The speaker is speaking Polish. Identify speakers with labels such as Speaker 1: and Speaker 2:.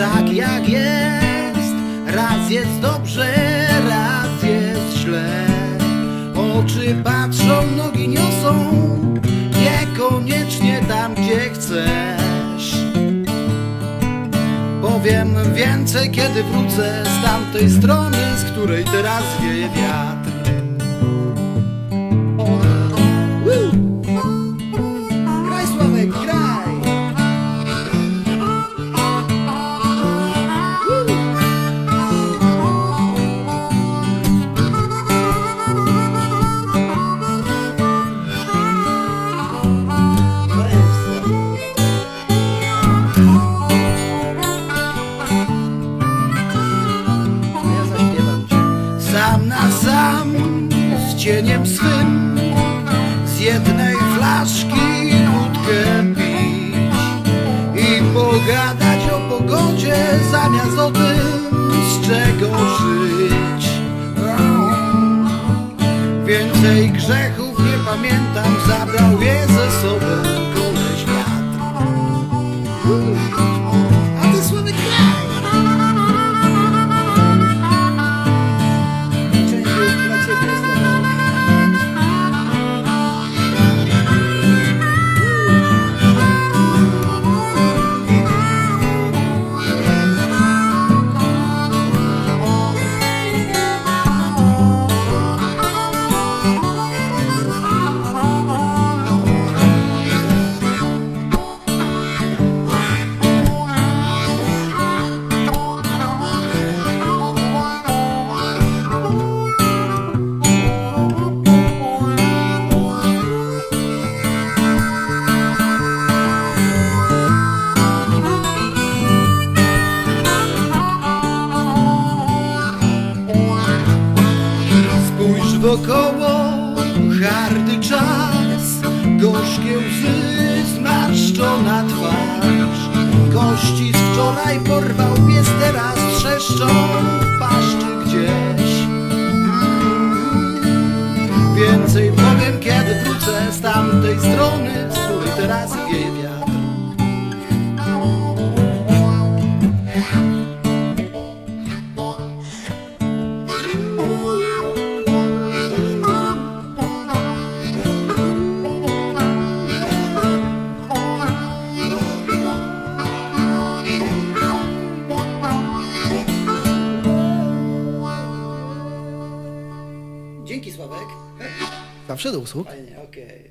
Speaker 1: tak jak jest. Raz jest dobrze, raz jest źle. Oczy patrzą, nogi niosą Niekoniecznie tam, gdzie chcesz. Powiem więcej, kiedy wrócę z tamtej strony, z której teraz wieje wiatr. Zamiast o tym z czego żyć? Więcej grzechów nie pamiętam Zabrał je ze sobą koleś wiatr wokoło, hardy czas Gorzkie łzy, zmarszczona twarz. Kości z wczoraj porwał pies, teraz trzeszczą. Paszczy gdzieś. Mm. Więcej powiem, kiedy wrócę z tamtej strony
Speaker 2: Zawsze do usług.
Speaker 1: Fajnie, okej